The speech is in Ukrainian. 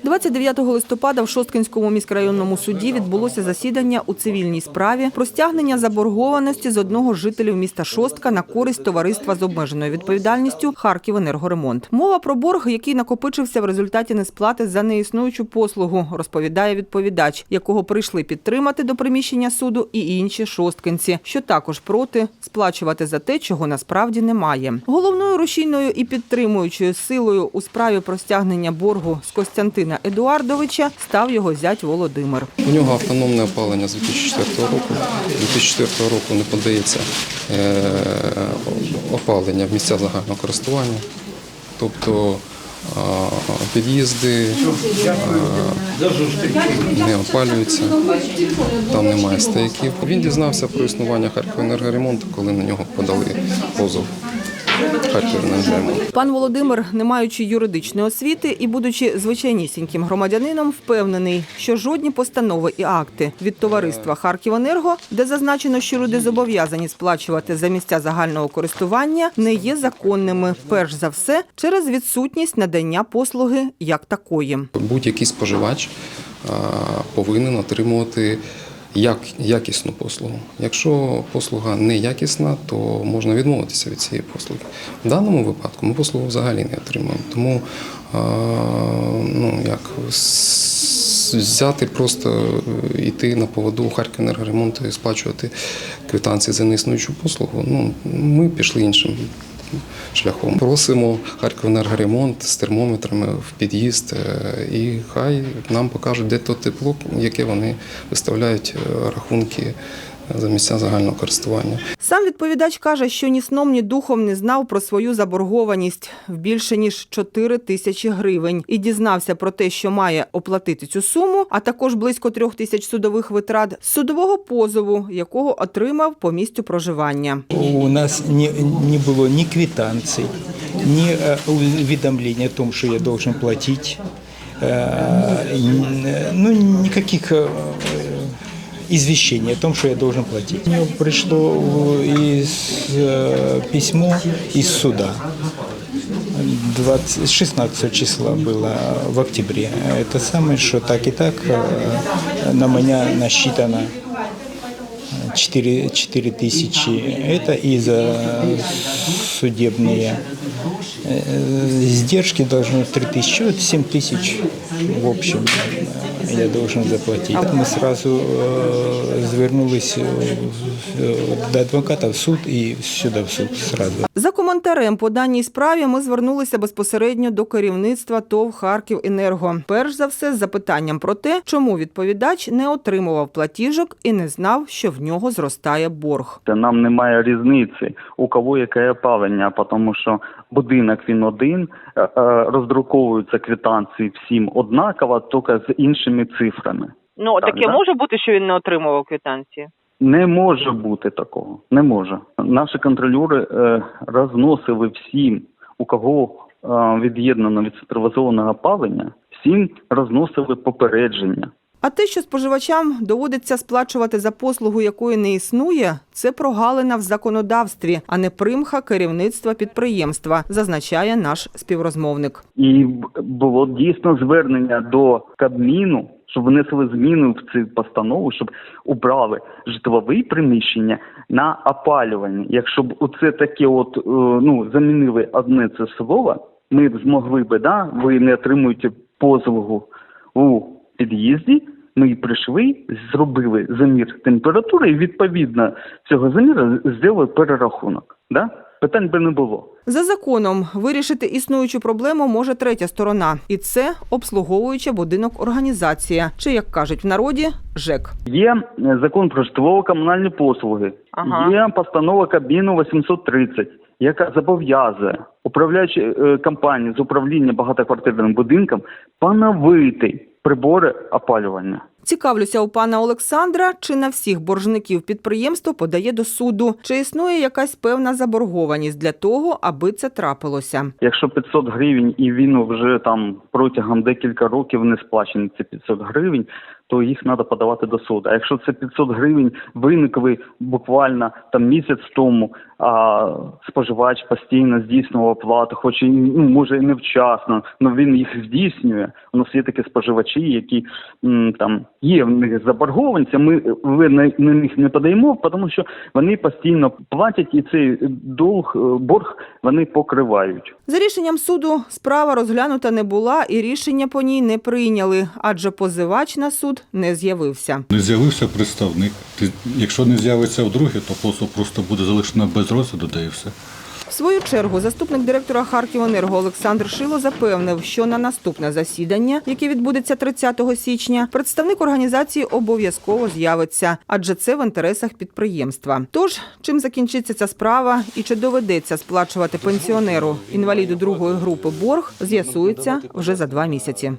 29 листопада в Шосткинському міськрайонному суді відбулося засідання у цивільній справі про стягнення заборгованості з одного жителів міста Шостка на користь товариства з обмеженою відповідальністю «Харківенергоремонт». Мова про борг, який накопичився в результаті несплати за неіснуючу послугу, розповідає відповідач, якого прийшли підтримати до приміщення суду і інші шосткинці, що також проти сплачувати за те, чого насправді немає. Головною рушійною і підтримуючою силою у справі про стягнення боргу з Костянтина Едуардовича став його зять Володимир. У нього автономне опалення з 2004 року. З 2004 року не подається е, опалення в місця загального користування. Тобто під'їзди не опалюються, там немає стояків. Він дізнався про існування Харківенергоремонту, коли на нього подали позов. Пан Володимир, не маючи юридичної освіти і будучи звичайнісіньким громадянином, впевнений, що жодні постанови і акти від товариства Харківенерго, де зазначено, що люди зобов'язані сплачувати за місця загального користування, не є законними. Перш за все, через відсутність надання послуги як такої. Будь-який споживач повинен отримувати як, якісну послугу. Якщо послуга не якісна, то можна відмовитися від цієї послуги. В даному випадку ми послугу взагалі не отримуємо. Тому ну, як, взяти просто е, йти на поводу Харківенергоремонту і сплачувати квитанції за неіснуючу послугу. Ну, ми пішли іншим шляхом. Просимо Харківенергоремонт з термометрами в під'їзд е, і хай нам покажуть, де то тепло, яке вони виставляють е, рахунки за місця загального користування. Сам відповідач каже, що ні сном, ні духом не знав про свою заборгованість в більше ніж 4 тисячі гривень і дізнався про те, що має оплатити цю суму, а також близько трьох тисяч судових витрат з судового позову, якого отримав по місцю проживання. У нас не, не было ни квитанций, ни э, уведомления о том, что я должен платить. Э, н- Ну, никаких э, извещений о том, что я должен платить. Мне пришло э, из, э, письмо из суда. 20, 16 числа было в октябре. Это самое, что так и так э, на меня насчитано 4, 4 тысячи. Это и за судебные э, издержки должно 3 тысячи, вот 7 тысяч в общем э, я должен заплатить. Мы сразу э, звернулись э, в- до адвоката в суд и сюда в суд сразу. За коментарем по даній справі ми звернулися безпосередньо до керівництва ТОВ «Харківенерго». Перш за все з запитанням про те, чому відповідач не отримував платіжок і не знав, що в нього зростає борг. Та Нам немає різниці, у кого яке опалення, тому що будинок він один, е, е, роздруковуються квитанції всім однаково, тільки з іншими цифрами. Ну Так, таке да. може бути, що він не отримував квитанції. Не може бути такого. Не може. Наші контролюри е, розносили всім, у кого е, від'єднано від централізованого опалення, всім розносили попередження. А те, що споживачам доводиться сплачувати за послугу, якої не існує, це прогалина в законодавстві, а не примха керівництва підприємства, зазначає наш співрозмовник. І було дійсно звернення до Кабміну, щоб внесли зміни в цю постанову, щоб убрали житлові приміщення на опалювання. Якщо б оце таке, от е, ну замінили одне це слово, ми б змогли би, да, ви не отримуєте послугу у під'їзді. Ми прийшли, зробили замір температури і відповідно цього заміру зробили перерахунок. Да? Питань би не було. За законом вирішити існуючу проблему може третя сторона, і це обслуговуюча будинок організація, чи як кажуть в народі, ЖЕК. Є е, закон про житлово-комунальні послуги, Ага. є постанова Кабміну 830, яка зобов'язує управляючі е, компанії з управління багатоквартирним будинком поновити прибори опалювання. Цікавлюся у пана Олександра, чи на всіх боржників підприємство подає до суду, чи існує якась певна заборгованість для того, аби це трапилося. Якщо 500 гривень і він вже там протягом декілька років не сплачені ці 500 гривень, то їх треба подавати до суду. А якщо це 500 гривень виникли буквально там місяць тому, а споживач постійно здійснював оплату, хоч і ну, може і невчасно, але він їх здійснює. У нас є такі споживачі, які там є в них заборгованість, ми ви на, на них не подаємо, тому що вони постійно платять і цей долг, е, борг вони покривають. За рішенням суду справа розглянута не була і рішення по ній не прийняли, адже позивач на суд не з'явився. Не з'явився представник. Якщо не з'явиться вдруге, то послуг просто буде залишено без розгляду, да і все. В свою чергу заступник директора Харківенерго Олександр Шило запевнив, що на наступне засідання, яке відбудеться 30 січня, представник організації обов'язково з'явиться, адже це в інтересах підприємства. Тож, чим закінчиться ця справа і чи доведеться сплачувати пенсіонеру інваліду другої групи борг, з'ясується вже за два місяці.